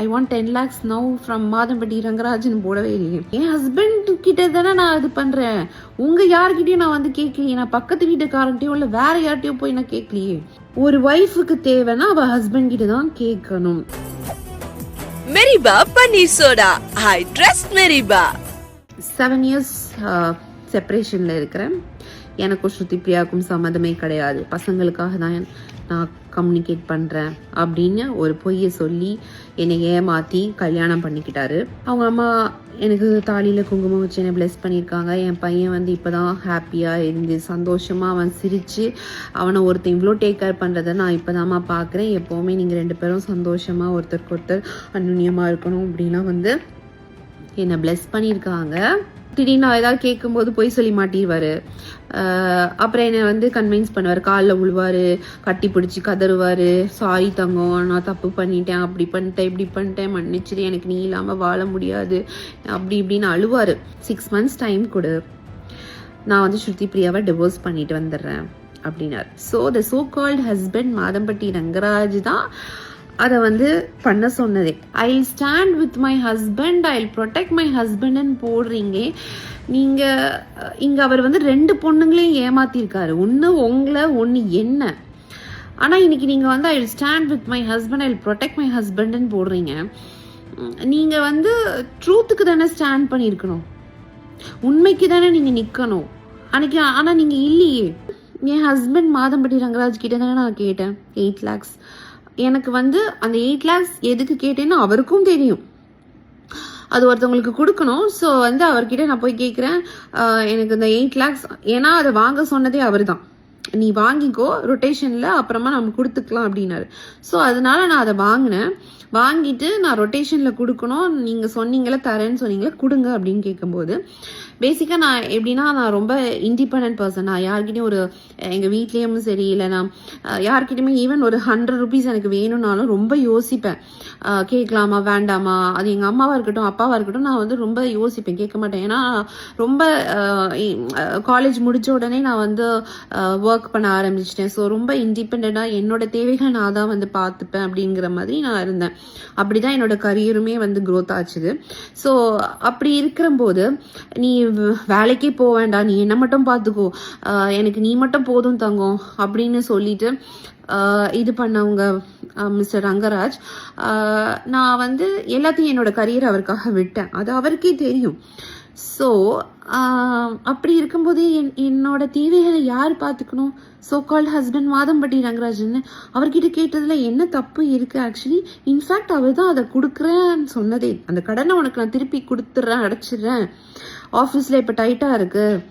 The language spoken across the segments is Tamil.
I want ten lakhs now from Madhampatti Rangarajan போடவே இல்லையே என் ஹஸ்பண்ட் கிட்ட தானே நான் இது பண்றேன். உங்க யார்கிட்டயும் நான் வந்து கேட்கலையே. நான் பக்கத்து வீட்டுக்காரன்ட்டையும் இல்ல வேற யார்கிட்டயும் போய் நான் கேட்கலையே. ஒரு ஒய்ஃபுக்கு தேவைன்னா அவ ஹஸ்பண்ட் கிட்ட தான் கேட்கணும் மெரிபா பன்னீர் சோடா ஐ ட்ரஸ்ட் மெரிபா செவன் இயர்ஸ் செப்பரேஷனில் இருக்கிறேன். எனக்கும் ஸ்ருதி பிரியாவுக்கும் சம்மந்தமே கிடையாது. பசங்களுக்காக தான் நான் கம்யூனிகேட் பண்ணுறேன் அப்படின்னு ஒரு பொய்யை சொல்லி என்னை ஏமாற்றி கல்யாணம் பண்ணிக்கிட்டாரு. அவங்க அம்மா எனக்கு தாலியில் குங்குமம் வச்சு என்னை ப்ளெஸ் பண்ணியிருக்காங்க. என் பையன் வந்து இப்போ தான் ஹாப்பியாக இருந்து சந்தோஷமாக அவன் சிரித்து அவனை ஒருத்தன் இவ்வளோ டேக் கேர் பண்ணுறதை நான் இப்போ தான்மா பார்க்குறேன். எப்போவுமே நீங்கள் ரெண்டு பேரும் சந்தோஷமாக ஒருத்தருக்கு ஒருத்தர் அந்யுன்யமாக இருக்கணும் அப்படின்லாம் வந்து என்னை ப்ளெஸ் பண்ணியிருக்காங்க. திடீர்னு நான் ஏதாவது கேட்கும்போது பொய் சொல்லி மாட்டிடுவார். அப்புறம் என்னை வந்து கன்வின்ஸ் பண்ணுவார். காலில் விழுவார் கட்டி பிடிச்சி கதறுவார். சாரி தங்கம் நான் தப்பு பண்ணிட்டேன். அப்படி பண்ணிட்டேன் இப்படி பண்ணிட்டேன். மன்னிச்சிடு எனக்கு நீ இல்லாமல் வாழ முடியாது. அப்படி இப்படின்னு அழுவார். சிக்ஸ் மந்த்ஸ் டைம் கொடு நான் வந்து ஸ்ருதி பிரியாவை டிவோர்ஸ் பண்ணிட்டு வந்துடுறேன் அப்படின்னார். So the so called husband Madhampatti Rangaraj தான் அதை வந்து பண்ண சொன்னதே. I stand with my husband I protect my ஹஸ்பண்ட்னு போடுறீங்க. நீங்கள் இங்கே அவர் வந்து ரெண்டு பொண்ணுங்களையும் ஏமாத்திருக்காரு. ஒன்று உங்களை ஒன்று என்ன? ஆனால் இன்னைக்கு நீங்கள் வந்து I stand with my husband I protect my ஹஸ்பண்ட்னு போடுறீங்க. நீங்கள் வந்து ட்ரூத்துக்கு தானே ஸ்டாண்ட் பண்ணியிருக்கணும். உண்மைக்கு தானே நீங்கள் நிற்கணும் அன்னைக்கு ஆனால் நீங்கள் இல்லையே. என் ஹஸ்பண்ட் மாதம்பட்டி ரங்கராஜ் கிட்ட தானே நான் கேட்டேன். எயிட் லேக்ஸ் எனக்கு வந்து அந்த எயிட் லேக்ஸ் எதுக்கு கேட்டேன்னு அவருக்கும் தெரியும். அது ஒருத்தவங்களுக்கு கொடுக்கணும். ஸோ வந்து அவர்கிட்ட நான் போய் கேட்குறேன் எனக்கு இந்த எயிட் லேக்ஸ் ஏன்னா அதை வாங்க சொன்னதே அவர் தான் நீ வாங்கிக்கோ ரொட்டேஷனில் அப்புறமா நம்ம கொடுத்துக்கலாம் அப்படின்னாரு. ஸோ அதனால நான் அதை வாங்கினேன். வாங்கிட்டு நான் ரொட்டேஷனில் கொடுக்கணும். நீங்கள் சொன்னீங்களே தரேன்னு சொன்னீங்களே கொடுங்க அப்படின்னு கேட்கும்போது பேசிக்காக நான் எப்படின்னா நான் ரொம்ப இண்டிபெண்ட் பர்சன் நான் யார்கிட்டயும் ஒரு எங்கள் வீட்லேயும் சரி இல்லை நான் அஹ், ஈவன் ஒரு ஹண்ட்ரட் ருபீஸ் எனக்கு வேணும்னாலும் ரொம்ப யோசிப்பேன். கேட்கலாமா வேண்டாமா? அது எங்கள் அம்மாவாக இருக்கட்டும் அப்பாவாக இருக்கட்டும் நான் வந்து ரொம்ப யோசிப்பேன் கேட்க மாட்டேன். ஏன்னா ரொம்ப காலேஜ் முடிச்ச உடனே நான் வந்து ஒர்க் பண்ண ஆரம்பிச்சிட்டேன். ஸோ ரொம்ப இண்டிபெண்ட்டாக என்னோட தேவைகள் நான் தான் வந்து பார்த்துப்பேன் அப்படிங்கிற மாதிரி நான் இருந்தேன். அப்படி தான் என்னோட கரியருமே வந்து க்ரோத் ஆச்சுது. ஸோ அப்படி இருக்கிறம்போது நீ வேலைக்கே போக வேண்டாம். நீ என்ன மட்டும் பார்த்துக்கோ எனக்கு நீ மட்டும் போதும் தங்கம் அப்படின்னு சொல்லிட்டு இது பண்ணவங்க மிஸ்டர் ரங்கராஜ். நான் வந்து எல்லாத்தையும் என்னோட கரியர் அவருக்காக விட்டேன். அது அவருக்கே தெரியும். ஸோ அப்படி இருக்கும்போது என் என்னோட தேவைகளை யார் பார்த்துக்கணும் so called husband Madhampatti Rangarajan அவர்கிட்ட கேட்டதில் என்ன தப்பு இருக்குது ஆக்சுவலி இன்ஃபேக்ட் அவர் தான் அதை கொடுக்குறேன்னு சொன்னதே. அந்த கடனை உனக்கு நான் திருப்பி கொடுத்துட்றேன் அடைச்சிடுறேன். ஆஃபீஸில் இப்போ டைட்டாக இருக்குது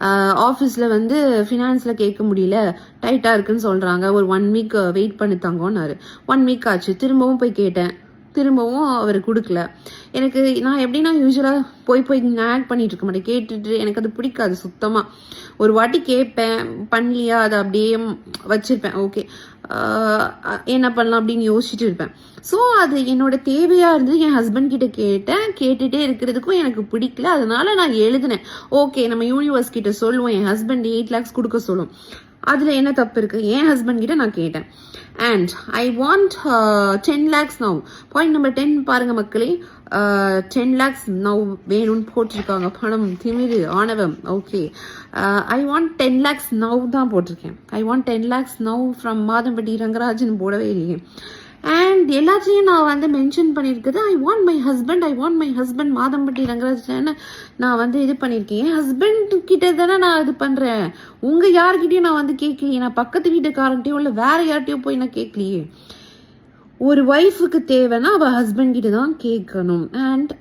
ஆஃபீஸில் வந்து ஃபினான்ஸில் கேட்க முடியல. டைட்டாக இருக்குன்னு சொல்கிறாங்க ஒரு ஒன் வீக் வெயிட் பண்ணி தங்கோன்னாரு. ஒன் வீக் ஆச்சு. திரும்பவும் போய் கேட்டேன். திரும்பவும் அவர் கொடுக்கல. எனக்கு நான் எப்படின்னா யூஸ்வலாக போய் போய் ஆக்ட் பண்ணிட்டு இருக்க மாட்டேன். கேட்டுட்டு எனக்கு அது பிடிக்காது சுத்தமாக ஒரு வாட்டி கேட்பேன். பண்ணலையா? அதை அப்படியே வச்சுருப்பேன். ஓகே என்ன பண்ணலாம் அப்படின்னு யோசிச்சுட்டு இருப்பேன். ஸோ அது என்னோட தேவையாக இருந்தது. என் ஹஸ்பண்ட் கிட்ட கேட்டேன். கேட்டுகிட்டே இருக்கிறதுக்கும் எனக்கு பிடிக்கல. அதனால நான் எழுதினேன். ஓகே நம்ம யூனிவர்ஸ் கிட்ட சொல்லுவோம். என் ஹஸ்பண்ட் எயிட் லேக்ஸ் கொடுக்க சொல்லும். அதில் என்ன தப்பு இருக்கு? என் ஹஸ்பண்ட் கிட்ட நான் கேட்டேன். And I want ten lakhs now point number ten பாருங்க மக்களே. டென் லேக்ஸ் நவ் வேணும்னு போட்டிருக்காங்க பணம் திமிரு ஆணவம் okay I want ten lakhs now தான் போட்டிருக்கேன். I want ten lakhs now from Madhampatti Rangarajan போடவே இல்லையே. அண்ட் எல்லாத்தையும் நான் வந்து மென்ஷன் பண்ணியிருக்குது I want my husband I want my husband Madhampatti Rangarajan நான் வந்து இது பண்ணியிருக்கேன். என் ஹஸ்பண்ட் கிட்ட தானே நான் இது பண்ணுறேன் உங்கள் யார்கிட்டையும் நான் வந்து கேட்கலையே நான் பக்கத்து வீட்டுக்காரன்ட்டையும் இல்லை வேற யார்கிட்டையும் போய் நான் கேட்கலையே. ஒரு ஒய்ஃபுக்கு தேவைன்னா அவள் ஹஸ்பண்ட்கிட்ட தான் கேட்கணும். அண்ட்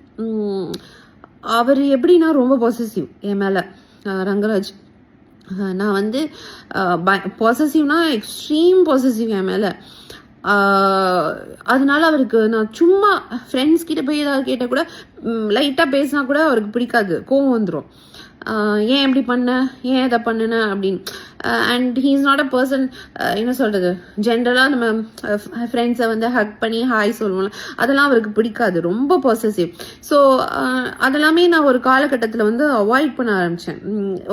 அவர் எப்படின்னா ரொம்ப பொசசிவ் என் மேலே. ரங்கராஜ். நான் வந்து பொசசிவ்னா எக்ஸ்ட்ரீம் பொசசிவ் என் மேலே. அதனால அவருக்கு நான் சும்மா ஃப்ரெண்ட்ஸ் கிட்ட போய் ஏதாவது கேட்டால் கூட லைட்டாக பேசினா கூட அவருக்கு பிடிக்காது. கோவம் வந்துடும் ஏன் இப்படி பண்ண? ஏன் இதை பண்ணுன? அப்படின்னு. And he is not a person என்ன சொல்கிறது ஜென்ரலாக நம்ம ஃப்ரெண்ட்ஸை வந்து ஹக் பண்ணி ஹாய் சொல்லுவோம்ல அதெல்லாம் அவருக்கு பிடிக்காது. ரொம்ப பர்சசிவ் ஸோ அதெல்லாமே நான் ஒரு காலகட்டத்தில் வந்து அவாய்ட் பண்ண ஆரம்பித்தேன்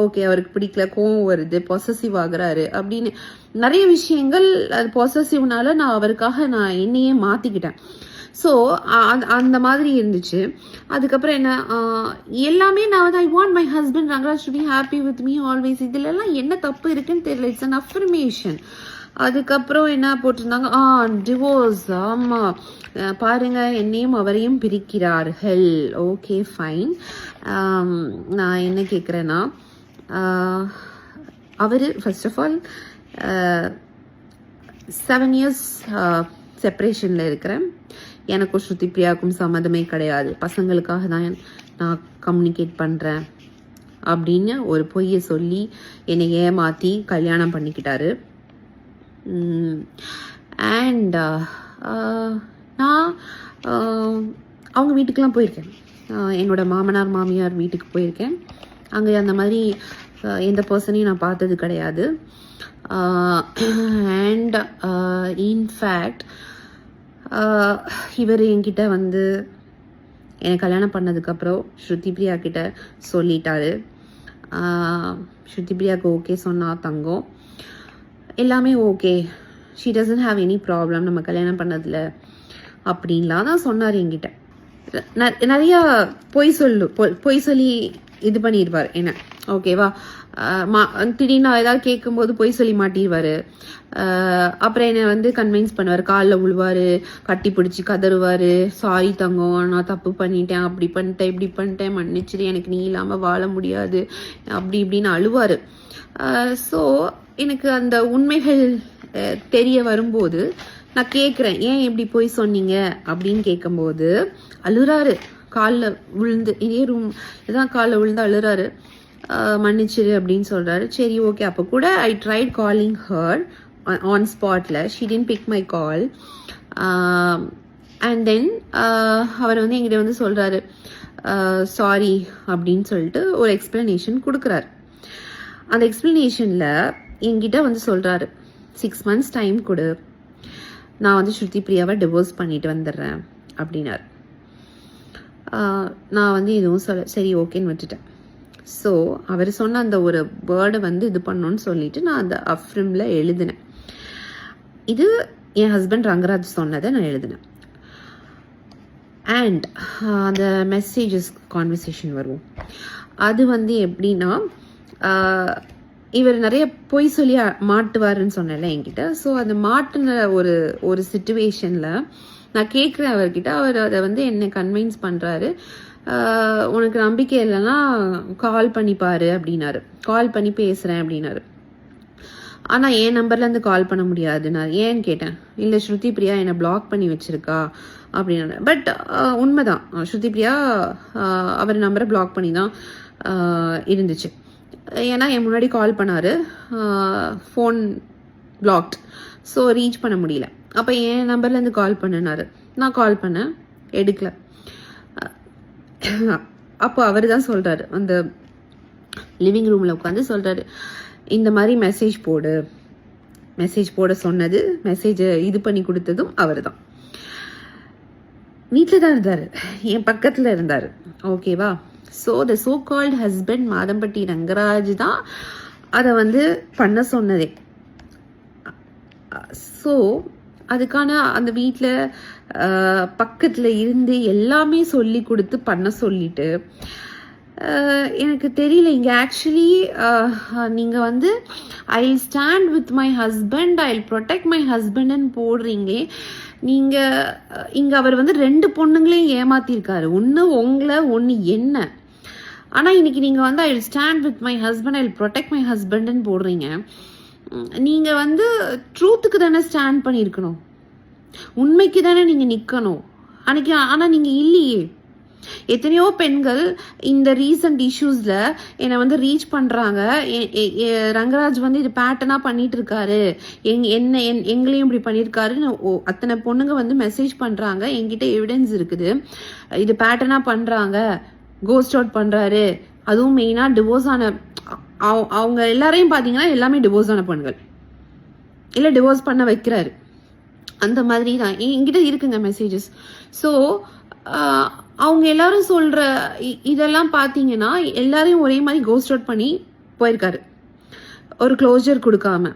ஓகே அவருக்கு பிடிக்கல கோவம் வருது பொசசிவ் ஆகுறாரு அப்படின்னு. நிறைய விஷயங்கள் அது பொசசிவ்னால நான் அவருக்காக நான் என்னையே மாற்றிக்கிட்டேன் ஸோ அந்த மாதிரி இருந்துச்சு. அதுக்கப்புறம் என்ன எல்லாமே நான் வந்து I want my husband Rangaraj to be happy with me always இதுலலாம் என்ன தப்பு இருக்குன்னு தெரியல. இட்ஸ் அன் அஃபர்மேஷன் அதுக்கப்புறம் என்ன போட்டிருந்தாங்க? ஆ டிவோர்ஸ் ஆமாம் பாருங்க என்னையும் அவரையும் பிரிக்கிறார்கள். ஓகே ஃபைன் நான் என்ன கேட்குறேன்னா அவர் first of all seven years செப்ரேஷனில் இருக்கிறேன். எனக்கும் ஸ்ருதி பிரியாவுக்கும் சம்மந்தமே கிடையாது. பசங்களுக்காக தான் நான் கம்யூனிகேட் பண்ணுறேன் அப்படின்னு ஒரு பொய்யை சொல்லி என்னை ஏமாற்றி கல்யாணம் பண்ணிக்கிட்டாரு. அண்ட் uh, uh, நான் uh, அவங்க வீட்டுக்கெலாம் போயிருக்கேன். என்னோடய என்னோட மாமனார் மாமியார் வீட்டுக்கு போயிருக்கேன். அங்கே அந்த மாதிரி எந்த பர்சனையும் நான் பார்த்தது கிடையாது. அண்ட் இன்ஃபேக்ட் இவர் என்கிட்ட வந்து என்னை கல்யாணம் பண்ணதுக்கப்புறம் ஸ்ருதி பிரியா கிட்ட சொல்லிட்டாரு. ஸ்ருதி பிரியாவுக்கு ஓகே சொன்னால் தங்கம். எல்லாமே okay she doesn't have any problem நம்ம கல்யாணம் பண்ணதில் அப்படின்லாம் தான் சொன்னார் என்கிட்ட. ந- நிறையா பொய் சொல்லு பொய்- பொய் சொல்லி இது பண்ணிடுவார் என்ன? ஓகேவா திடீர்னு நான் ஏதாவது கேட்கும்போது பொய் சொல்லி மாட்டிடுவார் அப்புறம் என்னை வந்து கன்வின்ஸ் பண்ணுவார். காலில் விழுவார் கட்டி பிடிச்சி கதறுவார். சாரி தங்கம் நான் தப்பு பண்ணிட்டேன். அப்படி பண்ணிட்டேன் இப்படி பண்ணிட்டேன். மன்னிச்சிரு எனக்கு நீ இல்லாமல் வாழ முடியாது. அப்படி இப்படின்னு அழுவார். ஸோ எனக்கு அந்த உண்மைகள் தெரிய வரும்போது நான் கேட்குறேன் ஏன் இப்படி போய் சொன்னீங்க? அப்படின்னு கேட்கும்போது அழுறாரு. காலில் விழுந்து இதே ரூம் இதான் காலில் விழுந்து அழுறாரு. மன்னிச்சிரு அப்படின்னு சொல்கிறாரு சரி ஓகே அப்போ கூட I tried calling her on ஸ்பாட்டில் she didn't pick my call and then அவர் வந்து எங்கிட்ட வந்து சொல்கிறாரு சாரி அப்படின்னு சொல்லிட்டு ஒரு எக்ஸ்ப்ளனேஷன் கொடுக்குறாரு. அந்த எக்ஸ்ப்ளனேஷனில் என்கிட்ட வந்து சொல்கிறாரு சிக்ஸ் மந்த்ஸ் டைம் கொடு. நான் வந்து ஸ்ருதி பிரியாவை டிவோர்ஸ் பண்ணிட்டு வந்துடுறேன் அப்படின்னாரு. நான் வந்து எதுவும் சொல்ல சரி ஓகேன்னு விட்டுட்டேன். ஸோ அவர் சொன்ன அந்த ஒரு வேர்டை வந்து இது பண்ணணும்னு சொல்லிட்டு நான் அந்த அஃப்ரிமில் எழுதினேன். இது என் ஹஸ்பண்ட் ரங்கராஜ் சொன்னதை நான் எழுதினேன். அண்ட் அந்த மெசேஜஸ் கான்வர்சேஷன் வரும் அது வந்து எப்படின்னா இவர் நிறைய பொய் சொல்லி மாட்டுவாருன்னு சொன்னல என்கிட்ட. ஸோ அந்த மாட்டுன ஒரு ஒரு சுச்சுவேஷனில் நான் கேட்குறேன் அவர்கிட்ட. அவர் அதை வந்து என்னை கன்வின்ஸ் பண்ணுறாரு உனக்கு நம்பிக்கை இல்லைன்னா கால் பண்ணி பாரு அப்படின்னாரு. கால் பண்ணி பேசுகிறேன் அப்படின்னாரு. ஆனால் என் நம்பர்லேருந்து கால் பண்ண முடியாது. நான் ஏன்னு கேட்டேன்? இல்லை ஸ்ருதி பிரியா என்னை பிளாக் பண்ணி வச்சிருக்கா? அப்படின்னு பட் உண்மைதான். ஸ்ருதி பிரியா அவர் நம்பரை பிளாக் பண்ணி தான் இருந்துச்சு. ஏன்னா என் முன்னாடி கால் பண்ணார். ஃபோன் பிளாக்ட் ஸோ ரீச் பண்ண முடியல. அப்போ என் நம்பர்லேருந்து கால் பண்ணினார். நான் கால் பண்ணேன். எடுக்கல. அப்போ அவர் தான் சொல்கிறாரு அந்த லிவிங் ரூமில் உட்காந்து சொல்கிறாரு இந்த மாதிரி மெசேஜ் போடு. மெசேஜ் போட சொன்னது மெசேஜை இது பண்ணி கொடுத்ததும் அவர் தான். வீட்டில் தான் இருந்தார். என் பக்கத்தில் இருந்தார். ஓகேவா so the so called husband Madhampatti Rangaraj தான் அதை வந்து பண்ண சொன்னதே. ஸோ அதுக்கான அந்த வீட்டில் பக்கத்தில் இருந்து எல்லாமே சொல்லி கொடுத்து பண்ண சொல்லிட்டு எனக்கு தெரியல இங்கே ஆக்சுவலி நீங்கள் வந்து I stand with my husband I protect my ஹஸ்பண்ட்னு போடுறீங்க நீங்கள் இங்கே அவர் வந்து ரெண்டு பொண்ணுங்களையும் ஏமாத்திருக்காரு. ஒன்று உங்களை ஒன்று என்ன? ஆனால் இன்னைக்கு நீங்கள் வந்து I stand with my husband I protect my ஹஸ்பண்ட்னு போடுறீங்க. நீங்கள் வந்து ட்ரூத்துக்கு தானே ஸ்டாண்ட் பண்ணியிருக்கணும். உண்மைக்கு தானே நீங்கள் நிற்கணும் அன்னைக்கு ஆனால் நீங்கள் இல்லையே. எத்தனையோ பெண்கள் இந்த ரீசன்ட் இஷ்யூஸில் என்னை வந்து ரீச் பண்ணுறாங்க ரங்கராஜ் வந்து இது பேட்டர்னாக பண்ணிட்டு இருக்காரு எங் என்ன என் எங்களையும் இப்படி பண்ணியிருக்காருன்னு ஓ அத்தனை பொண்ணுங்க வந்து மெசேஜ் பண்ணுறாங்க என்கிட்ட எவிடன்ஸ் இருக்குது. இது பேட்டர்னாக பண்ணுறாங்க கோஸ்ட் அவுட் பண்ணுறாரு அதுவும் மெயினாக டிவோர்ஸ் ஆன அவ- அவங்க எல்லாரையும் பார்த்தீங்கன்னா எல்லாமே டிவோர்ஸ் ஆன பெண்கள். இல்லை டிவோர்ஸ் பண்ண வைக்கிறாரு. அந்த மாதிரி தான் என்கிட்ட இருக்குங்க மெசேஜஸ் ஸோ அவங்க எல்லாரும் சொல்கிற இதெல்லாம் பார்த்தீங்கன்னா எல்லாரையும் ஒரே மாதிரி கோஸ்ட் அவுட் பண்ணி போயிருக்காரு. ஒரு க்ளோஜர் கொடுக்காம.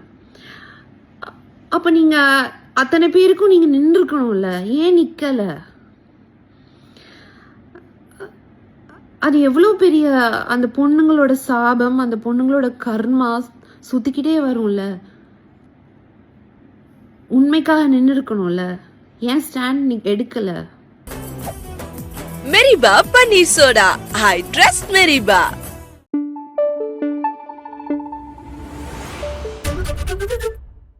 அப்போ நீங்கள் அத்தனை பேருக்கும் நீங்க நின்றுருக்கணும்ல ஏன் நிக்கல? அது எவ்வளோ பெரிய அந்த பொண்ணுங்களோட சாபம் அந்த பொண்ணுங்களோட கர்மா சுத்திக்கிட்டே வரும்ல? உண்மைக்காக நின்று இருக்கணும்ல ஏன் ஸ்டாண்ட் நீ எடுக்கல? மெரிபா பன்னீர் சோடா ஐ ட்ரஸ்ட் மெரிபா